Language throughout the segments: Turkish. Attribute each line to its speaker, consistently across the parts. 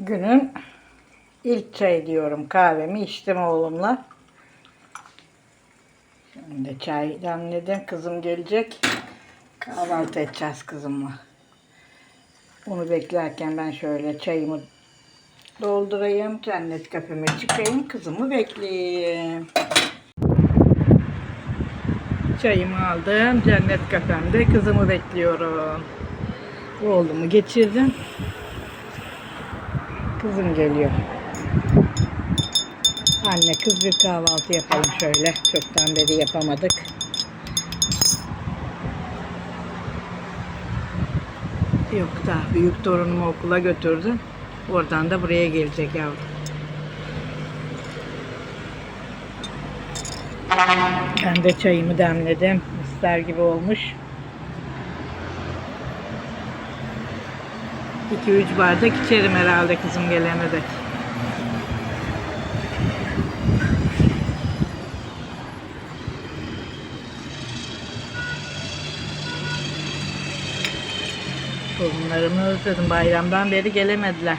Speaker 1: Günün ilk çay diyorum. Kahvemi içtim oğlumla. Şimdi çay demledim. Kızım gelecek. Kahvaltı edeceğiz kızımla. Onu beklerken ben şöyle çayımı doldurayım. Cennet kafeme çıkayım. Kızımı bekleyeyim. Çayımı aldım. Cennet kafemde kızımı bekliyorum. Oğlumu geçirdim. Kızım geliyor. Anne kız bir kahvaltı yapalım şöyle. Çoktan beri yapamadık. Yok da büyük torunumu okula götürdüm. Oradan da buraya gelecek yavrum. Ben de çayımı demledim. İster gibi olmuş. 2-3 bardak içerim herhalde kızım gelene dek. Torunlarımı özledim. Bayramdan beri gelemediler.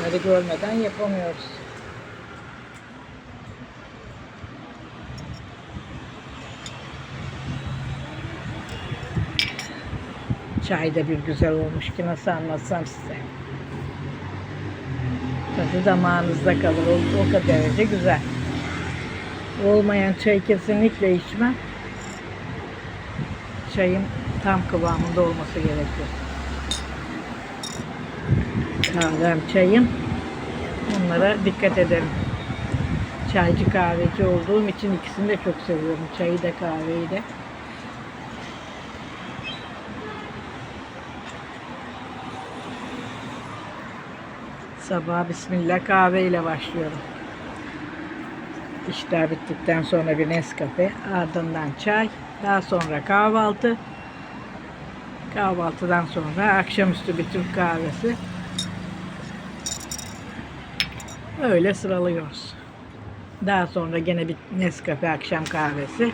Speaker 1: Onları görmeden yapamıyoruz. Çay da bir güzel olmuş ki nasıl anlatsam size. Tadı damağınızda kalır. O, o kadar derece güzel. Olmayan çay kesinlikle içmem. Çayın tam kıvamında olması gerekiyor. Kahvem, çayım. Onlara dikkat ederim. Çaycı kahveci olduğum için ikisini de çok seviyorum. Çayı da kahveyi de. Sabah bismillah kahveyle başlıyorum. İşler bittikten sonra bir Nescafe, ardından çay, daha sonra kahvaltı. Kahvaltıdan sonra akşamüstü bir Türk kahvesi. Öyle sıralıyoruz. Daha sonra gene bir Nescafe akşam kahvesi.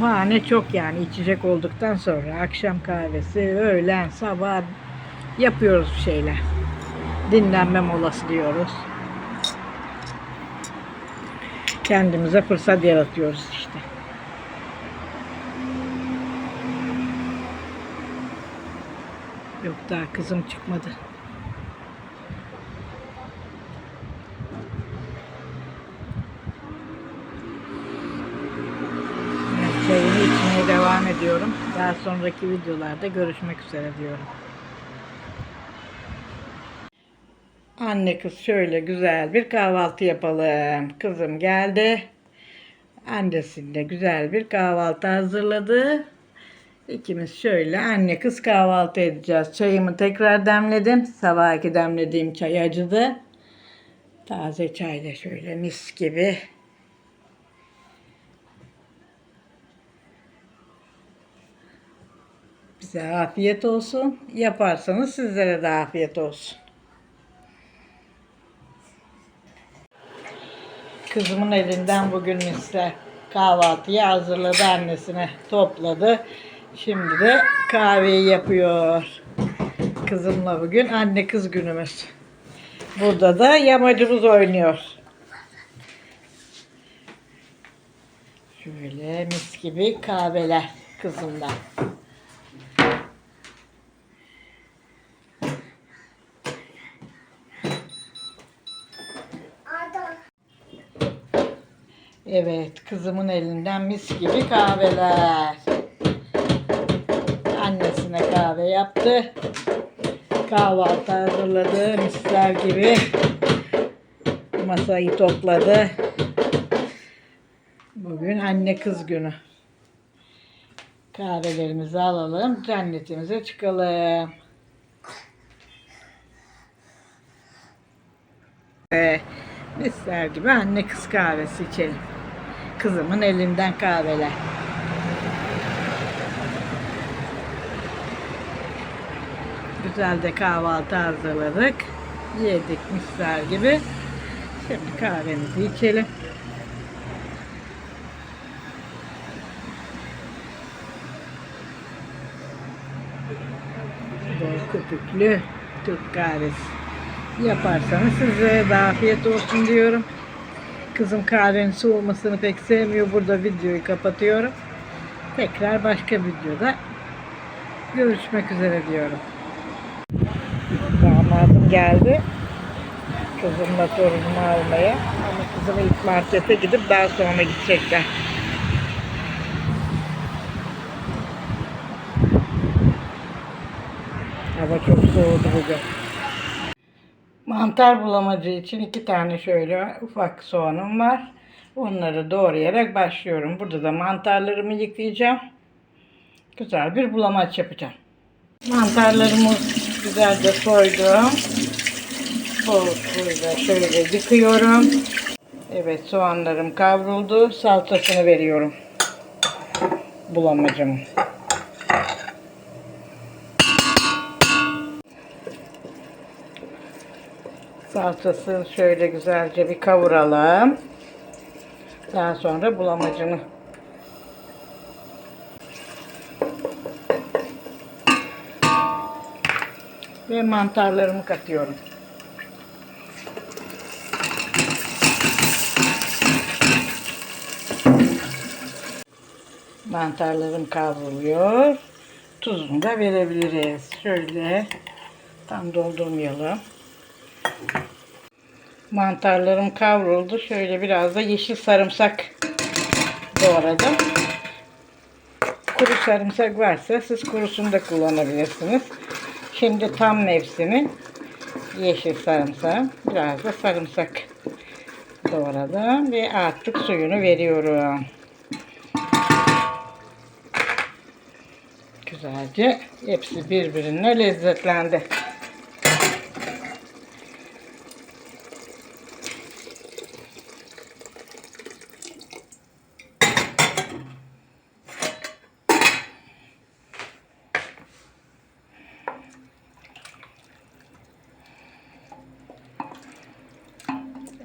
Speaker 1: Bahane çok yani içecek olduktan sonra akşam kahvesi, öğlen, sabah yapıyoruz bir şeyler. Dinlenme molası diyoruz. Kendimize fırsat yaratıyoruz işte. Yok daha kızım çıkmadı. Çayımı içmeye devam ediyorum. Daha sonraki videolarda görüşmek üzere diyorum. Anne kız şöyle güzel bir kahvaltı yapalım. Kızım geldi. Annesiyle güzel bir kahvaltı hazırladı. İkimiz şöyle anne kız kahvaltı edeceğiz. Çayımı tekrar demledim. Sabahki demlediğim çay acıdı. Taze çay da şöyle mis gibi. Bize afiyet olsun. Yaparsanız sizlere de afiyet olsun. Kızımın elinden bugün misler kahvaltıyı hazırladı annesine topladı. Şimdi de kahveyi yapıyor. Kızımla bugün anne kız günümüz. Burada da yamacımız oynuyor. Şöyle mis gibi kahveler kızımdan. Evet, kızımın elinden mis gibi kahveler. Annesine kahve yaptı. Kahvaltı hazırladı, misler gibi. Masayı topladı. Bugün anne kız günü. Kahvelerimizi alalım, cennetimize çıkalım. Ee, misler gibi anne kız kahvesi içelim kızımın elinden kahveler. Güzel de kahvaltı hazırladık. Yedik misler gibi. Şimdi kahvemizi içelim. Bol köpüklü Türk kahvesi yaparsanız size de afiyet olsun diyorum. Kızım kahvenin soğumasını pek sevmiyor. Burada videoyu kapatıyorum. Tekrar başka videoda görüşmek üzere diyorum. Damadım geldi. Kızımla torunumu almaya. Ama kızım ilk markete gidip daha sonra gidecekler. Hava çok soğudu bugün. Mantar bulamacı için iki tane şöyle ufak soğanım var. Onları doğrayarak başlıyorum. Burada da mantarlarımı yıkayacağım. Güzel bir bulamaç yapacağım. Mantarlarımı güzelce soydum. Bol suyla şöyle yıkıyorum. Evet soğanlarım kavruldu. Salçasını veriyorum. Bulamacımın. Salçasını şöyle güzelce bir kavuralım. Daha sonra bulamacını ve mantarlarımı katıyorum. Mantarlarım kavruluyor. Tuzunu da verebiliriz. Şöyle tam doldurmayalım. Mantarlarım kavruldu. Şöyle biraz da yeşil sarımsak doğradım. Kuru sarımsak varsa siz kurusunu da kullanabilirsiniz. Şimdi tam mevsimi yeşil sarımsak. Biraz da sarımsak doğradım ve artık suyunu veriyorum. Güzelce hepsi birbirine lezzetlendi.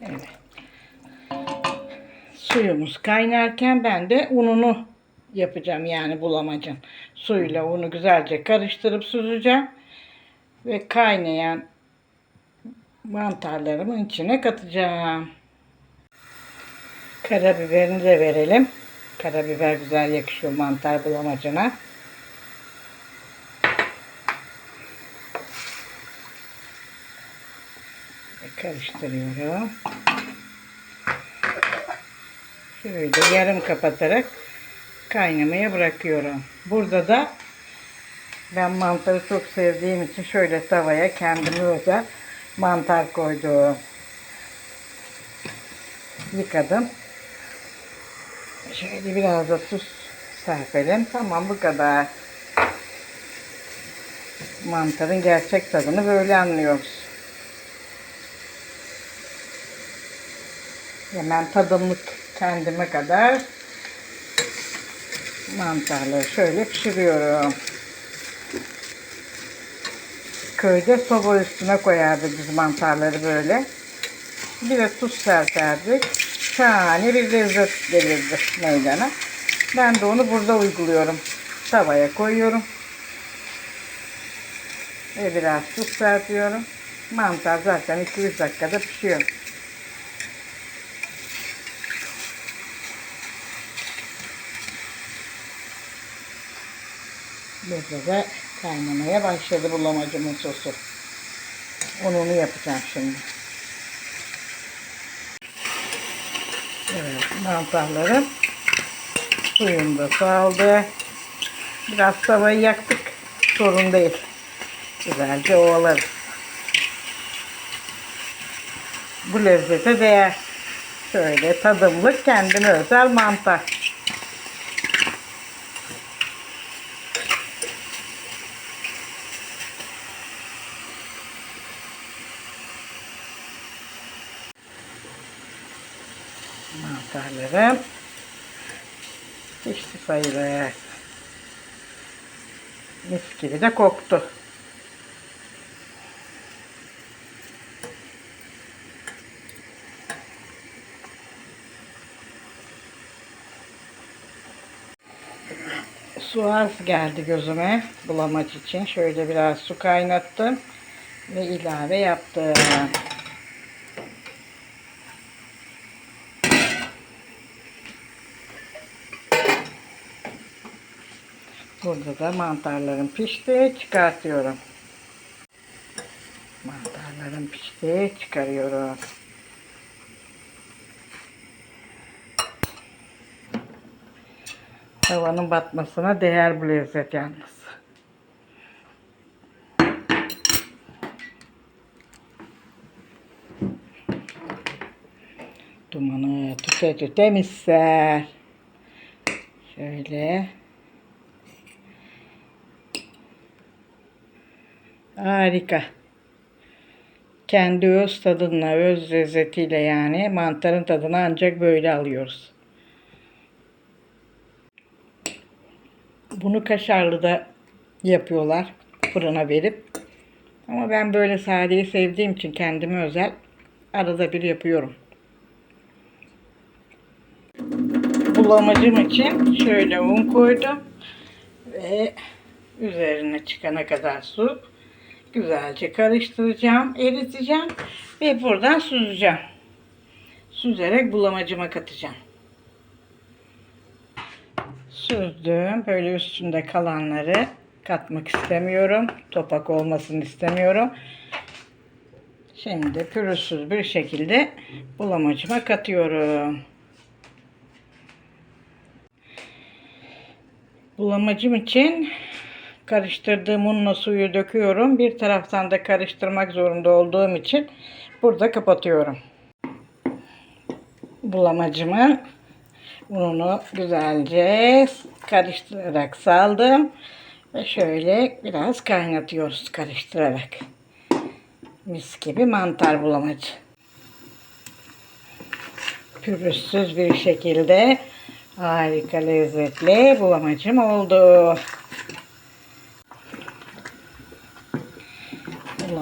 Speaker 1: Evet. Suyumuz kaynarken ben de ununu yapacağım yani bulamacın. Suyla unu güzelce karıştırıp süzeceğim. Ve kaynayan mantarlarımın içine katacağım. Karabiberini de verelim. Karabiber güzel yakışıyor mantar bulamacına. Karıştırıyorum. Şöyle yarım kapatarak kaynamaya bırakıyorum. Burada da ben mantarı çok sevdiğim için şöyle tavaya kendime özel mantar koydum. Yıkadım. Şöyle biraz da tuz serpelim. Tamam bu kadar. Mantarın gerçek tadını böyle anlıyoruz. Hemen tadımlık kendime kadar mantarları şöyle pişiriyorum. Köyde soba üstüne koyardık biz mantarları böyle. Bir de tuz serperdik. Şahane bir lezzet gelirdi meydana. Ben de onu burada uyguluyorum. Tavaya koyuyorum. Ve biraz tuz serpiyorum. Mantar zaten 2-3 dakikada pişiyor. Burada da kaynamaya başladı bulamacımın sosu. Ununu yapacağım şimdi. Evet, mantarlarım suyunda saldı. Biraz tavayı yaktık. Sorun değil. Güzelce ovalarız. Bu lezzete değer. Şöyle tadımlık kendine özel mantar. Mantarlarım pişti sayılır. Mis gibi de koktu. Su az geldi gözüme bulamaç için. Şöyle biraz su kaynattım ve ilave yaptım. Burada da mantarlarım pişti. Çıkartıyorum. Mantarlarım pişti. Çıkarıyorum. Havanın batmasına değer bu lezzet yalnız. Dumanı tüte tüte misler. Şöyle. Harika. Kendi öz tadına, öz lezzetiyle yani mantarın tadını ancak böyle alıyoruz. Bunu kaşarlı da yapıyorlar fırına verip. Ama ben böyle sadeyi sevdiğim için kendime özel arada bir yapıyorum. Bulamacım için şöyle un koydum ve üzerine çıkana kadar su güzelce karıştıracağım, eriteceğim ve buradan süzeceğim. Süzerek bulamacıma katacağım. Süzdüm. Böyle üstünde kalanları katmak istemiyorum. Topak olmasını istemiyorum. Şimdi pürüzsüz bir şekilde bulamacıma katıyorum. Bulamacım için karıştırdığım unla suyu döküyorum. Bir taraftan da karıştırmak zorunda olduğum için burada kapatıyorum. Bulamacımın ununu güzelce karıştırarak saldım. Ve şöyle biraz kaynatıyoruz karıştırarak. Mis gibi mantar bulamacı. Pürüzsüz bir şekilde harika lezzetli bulamacım oldu.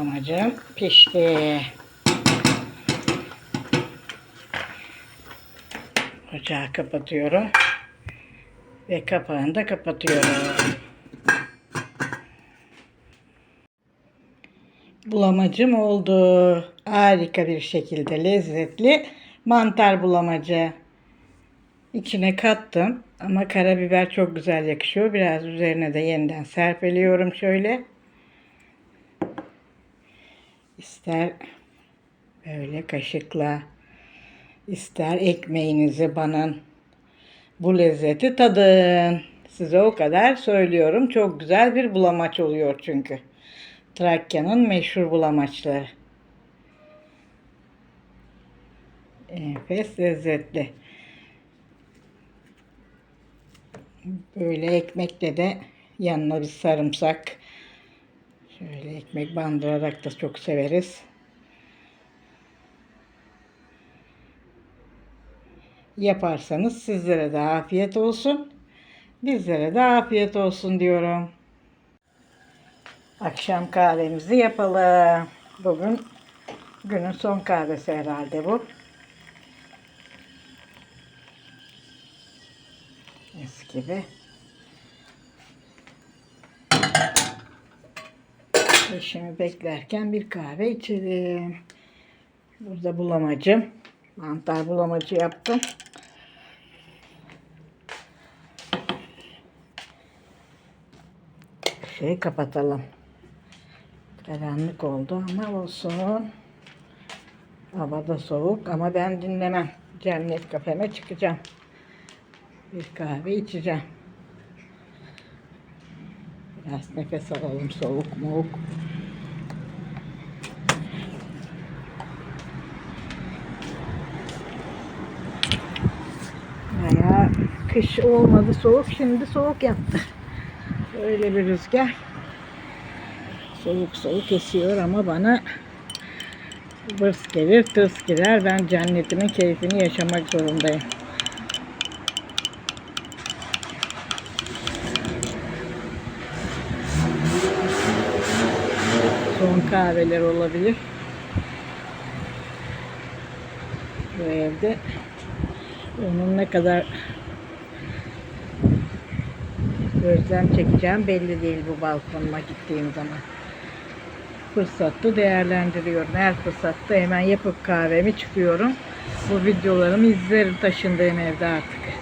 Speaker 1: Bulamacım pişti. Ocağı kapatıyorum. Ve kapağını da kapatıyorum. Bulamacım oldu. Harika bir şekilde lezzetli mantar bulamacı. İçine kattım ama karabiber çok güzel yakışıyor. Biraz üzerine de yeniden serpeliyorum şöyle. İster böyle kaşıkla ister ekmeğinizi banın. Bu lezzeti tadın. Size o kadar söylüyorum. Çok güzel bir bulamaç oluyor çünkü. Trakya'nın meşhur bulamaçları. Enfes lezzetli. Böyle ekmekle de yanına bir sarımsak. Şöyle ekmek bandırarak da çok severiz. Yaparsanız sizlere de afiyet olsun. Bizlere de afiyet olsun diyorum. Akşam kahvemizi yapalım. Bugün günün son kahvesi herhalde bu. Mis gibi. Eşimi beklerken bir kahve içelim. Burada bulamacım. Mantar bulamacı yaptım. Şey kapatalım. Karanlık oldu ama olsun. Hava da soğuk ama ben dinlemem. Cennet kafeme çıkacağım. Bir kahve içeceğim. Biraz nefes alalım soğuk moğuk. Kış olmadı soğuk şimdi soğuk yaptı. Öyle bir rüzgar. Soğuk soğuk esiyor ama bana bırs gelir tırs girer. Ben cennetimin keyfini yaşamak zorundayım. Son kahveler olabilir. Bu evde onun ne kadar Gözlem çekeceğim belli değil bu balkonuma gittiğim zaman. Fırsatı değerlendiriyorum. Her fırsatta hemen yapıp kahvemi çıkıyorum. Bu videolarımı izlerim taşındığım evde artık.